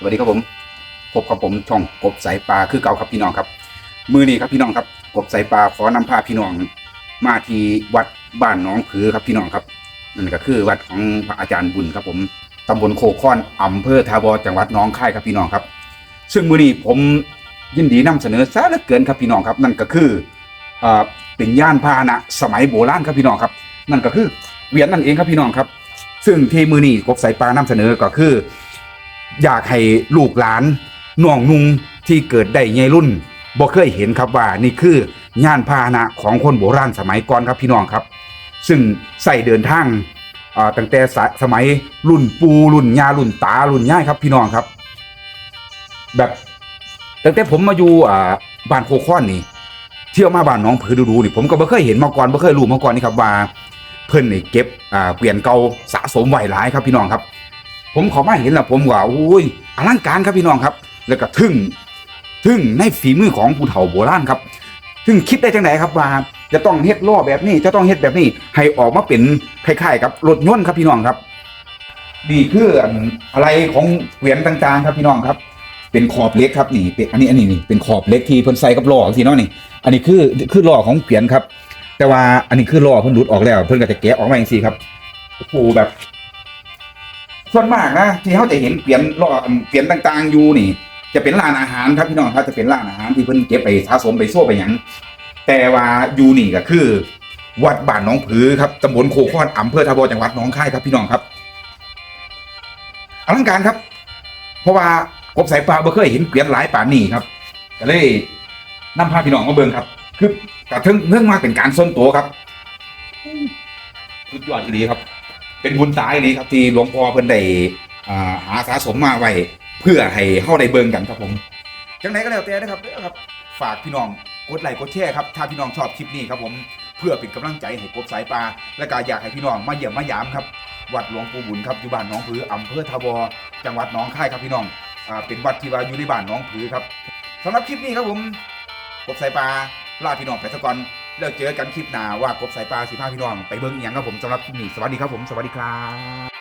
สวัสดีครับผมพบกับผมช่องกบสายปลาคือเก่าครับพี่น้องครับ มือนี้ครับพี่น้องครับ กบสายปลาขอนำพาพี่น้อง มาที่วัดบ้านหน้องผือครับพี่น้องครับนั่นก็คือวัดของพระอาจารย์บุญครับผมตำบลโคค้อนอำเภอทาบอจังหวัดน้องค่ายครับพี่น้องครับ ซึ่งมือนี้ผม ยินดีนำเสนอซะเหลือเกินครับพี่น้องครับ นั่นก็คือเอ่อเป็นย่านพาหนะสมัยโบราณครับพี่น้องครับ นั่นก็คือเวียนนั่นเองครับพี่น้องครับ ซึ่งที่มือนี้กบสายปลานำเสนอก็คือ อยากให้ลูกหลานน้องนุงที่เกิดได้ใหญ่รุ่นบ่เคยเห็นครับว่านี่คือย่านพาหนะของคนโบราณสมัยก่อนครับพี่น้องครับ ซึ่งใส่เดินทางตั้งแต่สะสมัยรุ่นปูรุ่นยารุ่นตารุ่นย่ายครับพี่น้องครับ แบบ ตั้งแต่ผมมาอยู่อ่าบ้านโคค้อนนี่ เที่ยวมาบ้านน้องผือดูๆนี่ผมก็บ่เคยเห็นมาก่อนบ่เคยรู้มาก่อนนี่ครับว่าเพิ่นนี่เก็บอ่าเกวียนเก่าสะสมไว้หลายครับพี่น้องครับ ผมขอมาเห็นแล้วผมว่าโอ้ยอลังการครับพี่น้องครับ แล้วก็ทึ่งทึ่งในฝีมือของผู้เฒ่าโบราณครับทึงคิดได้จังไหนครับว่าจะต้องเฮ็ดล้อแบบนี้จะต้องเฮ็ดแบบนี้ ให้ออกมาเป็นคล้ายๆกับรถยนต์ครับพี่น้องครับนี่คืออันอะไรของเกวียนต่างๆ ครับพี่น้องครับ เป็นขอบเล็กครับนี่เป็นอันนี้อันนี้นี่เป็นขอบเล็กที่เพิ่นใส่กับล้อทีเนาะนี่อันนี้คือคือล้อของเกวียนครับ แต่ว่าอันนี้คือล้อเพิ่นหลุดออกแล้ว เพิ่นก็จะแกะออกมาอย่างซี่ครับโอ้โหแบบ ส่วนมากนะที่เขาจะเห็นเปลี่ยนล้อเปลี่ยนต่างๆอยู่นี่ จะเป็นร้านอาหารครับพี่น้องครับจะเป็นร้านอาหารที่เพิ่นเก็บไปสะสมไปโซ่ไปหยังแต่ว่าอยู่นี่ก็คือ วัดบ้านหน้องผือครับตำบลโคคอนอำเภอทาบอจังหวัดหนองคายครับพี่น้องครับอลังการครับ เพราะว่า บสายปลาบ่เคยเห็นเปลี่ยนหลายป่านนี้ครับก็เลยนำพาพี่น้องมาเบิ่งครับ คือกระทึงเนื่องมาเป็นการส่วนตัวครับสุดยอดดีครับ เป็นบุญตายนี่ครับ ที่หลวงพ่อเพิ่นได้หาสะสมมาไว้เพื่อให้เฮาได้เบิ่งกันครับผมจังไหนก็แล้วแต่นะครับเด้อครับ ฝากพี่น้องกดไลค์กดแชร์ครับถ้าพี่น้องชอบคลิปนี้ครับผมเพื่อเป็นกำลังใจให้กบสายปลาและก็อยากให้พี่น้องมาเยี่ยมมายามครับ วัดหลวงปู่บุญครับอยู่บ้านหน้องผืออำเภอทวอจังหวัดหนองคายครับพี่น้อง อ่าเป็นวัดที่ว่าอยู่ในบ้านหน้องผือครับสำหรับคลิปนี้ครับผมกบสายปลาลาพี่น้องไปซะก่อนแล้วเจอกันคลิปหน้าว่ากบสายปลาสิพาพี่น้องไปเบิ่งอหย่างครับผมสำหรับคลิปนี้สวัสดีครับผมสวัสดีครับ